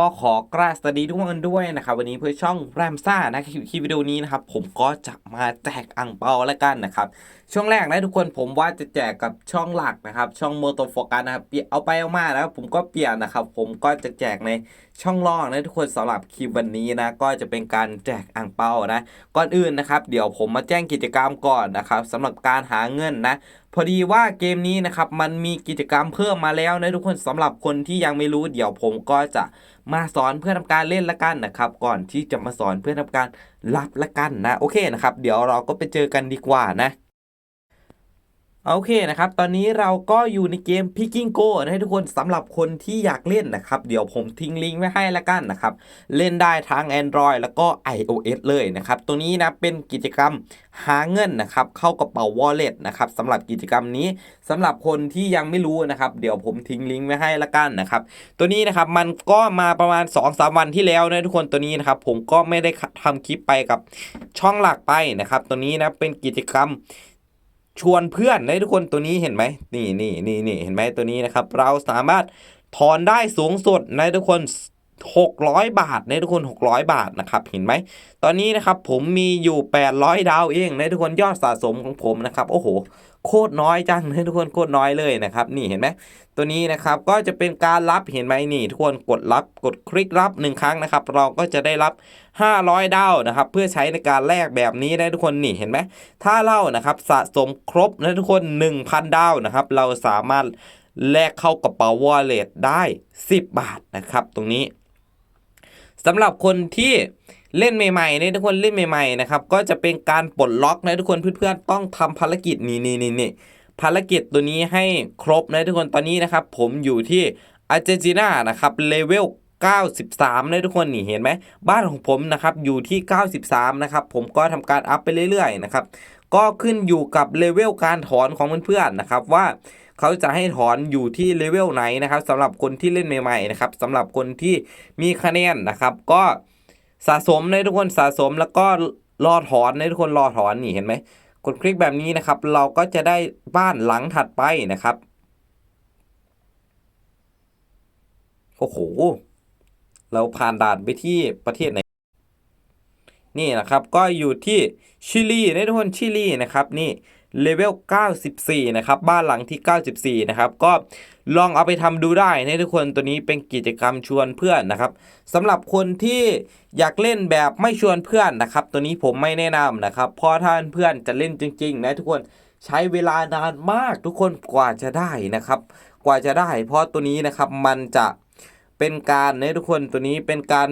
ก็ขอกราบสวัสดีทุกคนด้วยนะครับวันนี้เพื่อช่องแรมซ่านะคลิปวิดีโอนี้นะครับผมก็จะมาแจกอ่งเปาแล้วกันนะครับช่วงแรกนะทุกคนผมว่าจะแจกกับช่องหลักนะครับช่องโมโตโฟกัสนะครับเอาไปเอามาแล้วผมก็เปลี่ยนนะครับผมก็จะแจกใน ช่องรองนะทุกคนสำหรับคลิปวันนี้นะก็จะเป็นการแจกอ่างเปานะก่อนอื่นนะครับ เดี๋ยวผมมาแจ้งกิจกรรมก่อนนะครับสำหรับการหาเงินนะพอดีว่าเกมนี้นะครับมันมีกิจกรรมเพิ่มมาแล้วนะทุกคนสำหรับคนที่ยังไม่รู้เดี๋ยวผมก็จะมาสอนเพื่อทำการเล่นละกันนะครับ ก่อนที่จะมาสอนเพื่อทำการรับละกันนะโอเคนะครับ เดี๋ยวเราก็ไปเจอกันดีกว่านะ โอเคนะครับ ตอนนี้เราก็อยู่ในเกม Picking Go นะให้ทุกคนสำหรับคนที่อยากเล่นนะครับ เดี๋ยวผมทิ้งลิงก์ไว้ให้ละกันนะครับ เล่นได้ทั้ง Android แล้วก็ iOS เลยนะครับ ตัวนี้นะเป็นกิจกรรมหาเงินนะครับ เข้ากระเป๋า Wallet นะครับสำหรับกิจกรรมนี้สำหรับคนที่ยังไม่รู้นะครับ เดี๋ยวผมทิ้งลิงก์ไว้ให้ละกันนะครับ ตัวนี้นะครับมันก็มาประมาณ 2-3 วันที่แล้วนะทุกคนตัวนี้นะครับ ผมก็ไม่ได้ทำคลิปไปกับช่องหลักไปนะครับ ตัวนี้นะเป็นกิจกรรม ชวนเพื่อนนะทุกคนตัวนี้เห็นไหมนี่นี่นี่นี่เห็นไหมตัวนี้นะครับ เราสามารถถอนได้สูงสุดนะทุกคน 600 บาทนะทุกคน 600 บาทนะครับเห็นไหมตอนนี้นะครับผมมีอยู่ 800 ดาวเองนะทุกคนยอดสะสมของผมนะครับโอ้โหโคตรน้อยจังนะทุกคนโคตรน้อยเลยนะครับนี่เห็นไหมตัวนี้นะครับก็จะเป็นการรับเห็นไหมนี่ ทุกคนกดรับกดคลิกรับหนึ่งครั้งนะครับ เราก็จะได้รับ 500 ดาวนะครับ เพื่อใช้ในการแลกแบบนี้นะทุกคนนี่เห็นไหมถ้าเรานะครับสะสมครบนะทุกคน 1,000 ดาวนะครับ เราสามารถแลกเข้ากระเป๋าวอลเล็ตได้ 10 บาทนะครับ ตรงนี้ สำหรับคนที่เล่นใหม่ๆเนี่ยทุกคนเล่นใหม่ๆนะครับก็จะเป็นการปลดล็อกนะทุกคนเพื่อนๆต้องทำภารกิจนี่นี่นี่นี่ภารกิจตัวนี้ให้ครบนะทุกคนตอนนี้นะครับ ผมอยู่ที่อาร์เจนตินานะครับเลเวล93นะทุกคนนี่เห็นไหมบ้านของผมนะครับอยู่ที่ 93 นะครับ ผมก็ทำการอัพไปเรื่อยๆนะครับก็ขึ้นอยู่กับเลเวลการถอนของเพื่อนๆนะครับว่า เขาจะให้ถอนอยู่ที่เลเวลไหนนะครับสำหรับคนที่เล่นใหม่ๆนะครับสำหรับคนที่มีคะแนนนะครับ ก็สะสมในทุกคนสะสมแล้วก็รอถอนในทุกคนรอถอนนี่เห็นไหมกดคลิกแบบนี้นะครับ เราก็จะได้บ้านหลังถัดไปนะครับโอ้โห เราผ่านด่านไปที่ประเทศไหน นี่นะครับ ก็อยู่ที่ชิลีนะทุกคนชิลีนะครับ นี่ เลเวล 94 นะครับ บ้านหลังที่ 94 นะครับ ก็ลองเอาไปทำดูได้นะทุกคนตัวนี้เป็นกิจกรรมชวนเพื่อนนะครับสำหรับคนที่อยากเล่นแบบไม่ชวนเพื่อนนะครับ ตัวนี้ผมไม่แนะนำนะครับเพราะท่านเพื่อนจะเล่นจริง ๆ นะทุกคนใช้เวลานานมากทุกคนกว่าจะได้นะครับ กว่าจะได้ เพราะตัวนี้นะครับมันจะเป็นการนะทุกคนตัวนี้เป็นการ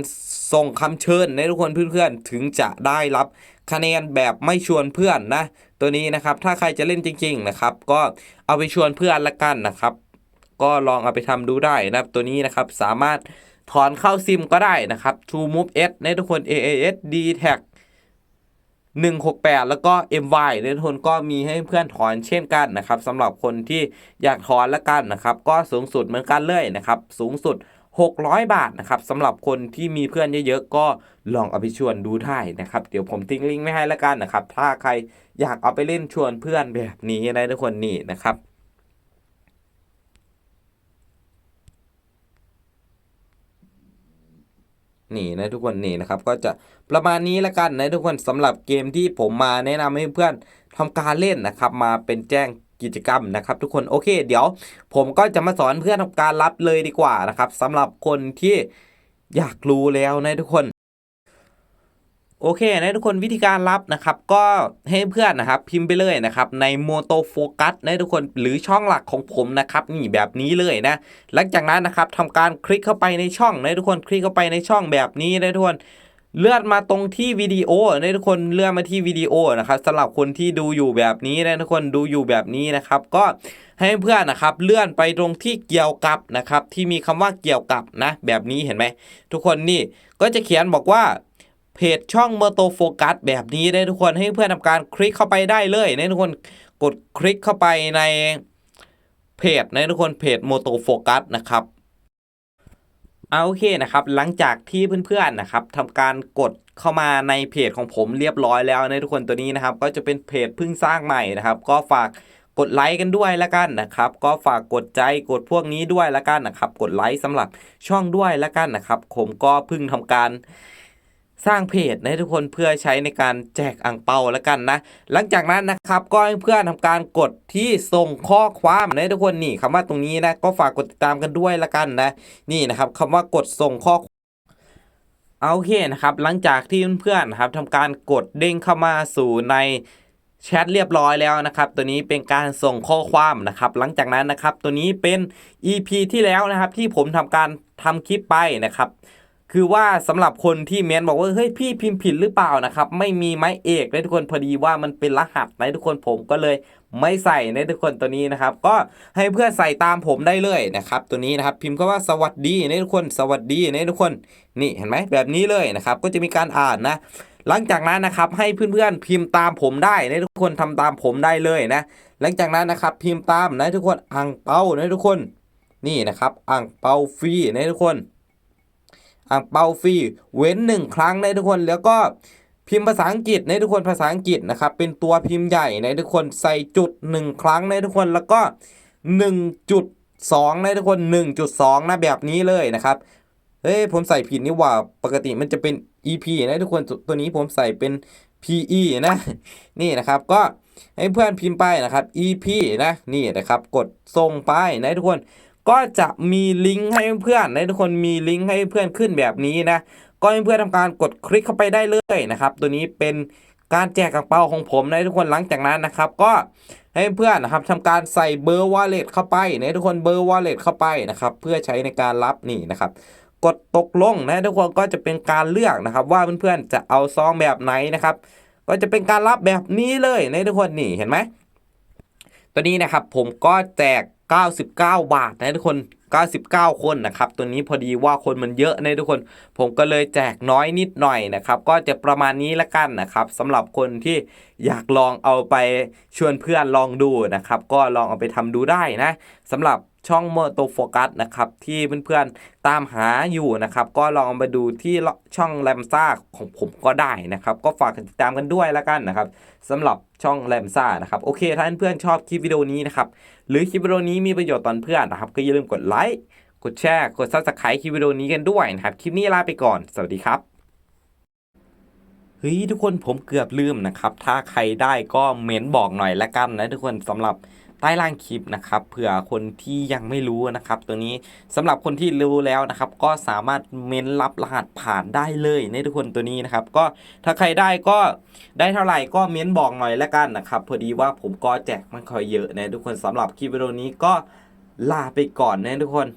ส่งคำเชิญนะทุกคนเพื่อนๆถึงจะได้รับคะแนนแบบไม่ชวนเพื่อนนะ ตัวนี้นะครับถ้าใครจะเล่นจริง ๆนะครับ ก็เอาไปชวนเพื่อนละกันนะครับ ก็ลองเอาไปทำดูได้นะครับตัวนี้นะครับสามารถถอนเข้าซิมก็ได้นะครับ True Move S ในทุกคน AAS D Tag 168 แล้วก็ MY เนี่ยทุกคนก็มีให้เพื่อนถอนเช่นกันนะครับสำหรับคนที่อยากถอนละกันนะครับ ก็สูงสุดเหมือนกันเลยนะครับ สูงสุด 600 บาทนะครับสำหรับคนที่มีเพื่อนเยอะๆก็ลองเอาไปชวนดูได้นะครับ เดี๋ยวผมทิ้งลิงก์ไว้ให้ละกันนะครับ ถ้าใครอยากเอาไปเล่นชวนเพื่อนแบบนี้นะทุกคนนี่นะครับนี่นะทุกคนนี่นะครับก็จะประมาณนี้ละกันนะทุกคนสำหรับเกมที่ผมมาแนะนำให้เพื่อนทำการเล่นนะครับ มาเป็นแจ้ง กิจกรรมนะครับ ทุกคนโอเค เดี๋ยว ผมก็จะมาสอนเพื่อนทำการรับเลยดีกว่านะครับสำหรับคนที่อยากรู้แล้วนะทุกคนโอเคนะทุกคนวิธีการรับนะครับ ก็ให้เพื่อนนะครับพิมพ์ไปเลยนะครับในโมโตโฟกัสนะทุกคนหรือช่องหลักของผมนะครับนี่แบบนี้เลยนะ หลังจากนั้นนะครับทำการคลิกเข้าไปในช่องนะทุกคนคลิกเข้าไปในช่องแบบนี้นะทุกคน เลื่อนมาตรงที่วิดีโอนะทุกคนเลื่อนมาที่วิดีโอนะครับสำหรับคนที่ดูอยู่แบบนี้นะทุกคนดูอยู่แบบนี้นะครับ ก็ให้เพื่อนนะครับเลื่อนไปตรงที่เกี่ยวกับนะครับ ที่มีคำว่าเกี่ยวกับนะ แบบนี้เห็นไหมทุกคนนี่ก็จะเขียนบอกว่าเพจช่องเมอร์โตโฟกัสแบบนี้ได้ทุกคนให้เพื่อนทำการคลิกเข้าไปได้เลยนะทุกคนกดคลิกเข้าไปในเพจนะทุกคนเพจโมโตโฟกัสนะครับ เอาโอเคนะครับหลังจากที่เพื่อนๆนะครับทำการกดเข้ามาในเพจของผมเรียบร้อยแล้วนะทุกคนตัวนี้นะครับ ก็จะเป็นเพจเพิ่งสร้างใหม่นะครับ ก็ฝากกดไลค์กันด้วยละกันนะครับ ก็ฝากกดใจกดพวกนี้ด้วยละกันนะครับ กดไลค์สำหรับช่องด้วยละกันนะครับ ผมก็เพิ่งทำการ สร้างเพจนะทุกคนเพื่อใช้ในการแจกอ่งเปาละกันนะ หลังจากนั้นนะครับก็ให้เพื่อนทำการกดที่ส่งข้อความนะทุกคนนี่คำว่าตรงนี้นะก็ฝากกดติดตามกันด้วยละกันนะ นี่นะครับคำว่ากดส่งข้อเอาโอเคนะครับ หลังจากที่เพื่อนๆนะครับทำการกดเด้งเข้ามาสู่ในแชทเรียบร้อยแล้วนะครับ ตัวนี้เป็นการส่งข้อความนะครับ หลังจากนั้นนะครับ ตัวนี้เป็น EP ที่แล้วนะครับ ที่ผมทำการทำคลิปไปนะครับ คือว่าสำหรับคนที่เมนบอกว่าเฮ้ยพี่พิมพ์ผิดหรือเปล่านะครับไม่มีไม้เอกนะทุกคนพอดีว่ามันเป็นรหัสนะทุกคนผมก็เลยไม่ใส่นะทุกคนตัวนี้นะครับ ก็ให้เพื่อนใส่ตามผมได้เลยนะครับ ตัวนี้นะครับพิมพ์คำว่าสวัสดีนะทุกคน สวัสดีนะทุกคนนี่เห็นไหมแบบนี้เลยนะครับ ก็จะมีการอ่านนะ หลังจากนั้นนะครับให้เพื่อนๆพิมพ์ตามผมได้นะทุกคนทำตามผมได้เลยนะ หลังจากนั้นนะครับพิมพ์ตามนะทุกคนอ่างเปานะทุกคน นี่นะครับอ่างเปาฟรีนะทุกคน อ่างเปาฟรีเว้นหนึ่งครั้งนะทุกคนแล้วก็พิมพ์ภาษาอังกฤษนะทุกคนภาษาอังกฤษนะครับเป็นตัวพิมพ์ใหญ่นะทุกคนใส่จุดหนึ่งครั้งนะทุกคนแล้วก็หนึ่งจุดสองนะทุกคนหนึ่งจุดสองนะแบบนี้เลยนะครับเฮ้ยผมใส่ผิดนี่หว่าปกติมันจะเป็น EP นะทุกคนตัวตัวนี้ผมใส่เป็น PE นะนี่นะครับก็ให้เพื่อนพิมพ์ไปนะครับ EP นะนี่นะครับกดส่งไปนะทุกคน ก็จะมีลิงก์ให้เพื่อนในทุกคนมีลิงก์ให้เพื่อนขึ้นแบบนี้นะก็ให้เพื่อนทำการกดคลิกเข้าไปได้เลยนะครับ ตัวนี้เป็นการแจกกระเป๋าของผมนะทุกคนหลังจากนั้นนะครับ ก็ให้เพื่อนนะครับทำการใส่เบอร์วอลเล็ตเข้าไปนะทุกคนเบอร์วอลเล็ตเข้าไปนะครับ เพื่อใช้ในการรับนี่นะครับ กดตกลงนะทุกคนก็จะเป็นการเลือกนะครับ ว่าเพื่อนๆจะเอาซองแบบไหนนะครับ ก็จะเป็นการรับแบบนี้เลยนะทุกคนนี่เห็นไหมตัวนี้นะครับผมก็แจก 99 บาทนะทุกคน 99 คนนะครับ ตัวนี้พอดีว่าคนมันเยอะนะทุกคน ผมก็เลยแจกน้อยนิดหน่อยนะครับ ก็จะประมาณนี้ละกันนะครับสำหรับคนที่อยากลองเอาไปชวนเพื่อนลองดูนะครับ ก็ลองเอาไปทำดูได้นะสำหรับช่อง m o t o f o c u s นะครับที่เพื่อนๆตามหาอยู่นะครับ ก็ลองเอามาดูที่ช่องแรมซ่าของผมก็ได้นะครับ ก็ฝากติดตามกันด้วยละกันนะครับสำหรับช่องแรมซ่านะครับโอเค ถ้าเพื่อนๆชอบคลิปวิดีโอนี้นะครับหรือคลิปวิดีโอนี้มีประโยชน์ตอนเพื่อนนะครับ ก็อย่าลืมกดไลค์กดแชร์กด subscribe คลิปวิดีโอนี้กันด้วยนะครับคลิปนี้ลาไปก่อนสวัสดีครับเฮ้ยทุกคนผมเกือบลืมนะครับ ถ้าใครได้ก็เม้นบอกหน่อยละกันนะทุกคนสำหรับ ใต้ล่างคลิปนะครับเผื่อคนที่ยังไม่รู้นะครับตัวนี้สำหรับคนที่รู้แล้วนะครับก็สามารถเม้นรับรหัสผ่านได้เลยนทุกคนตัวนี้นะครับก็ถ้าใครได้ก็ได้เท่าไหร่ก็เม้นบอกหน่อยละกันนะครับพอดีว่าผมก็แจกมันค่อยเยอะนะทุกคนสำหรับคลิปวิดีโอนี้ก็ลาไปก่อนนะทุกคน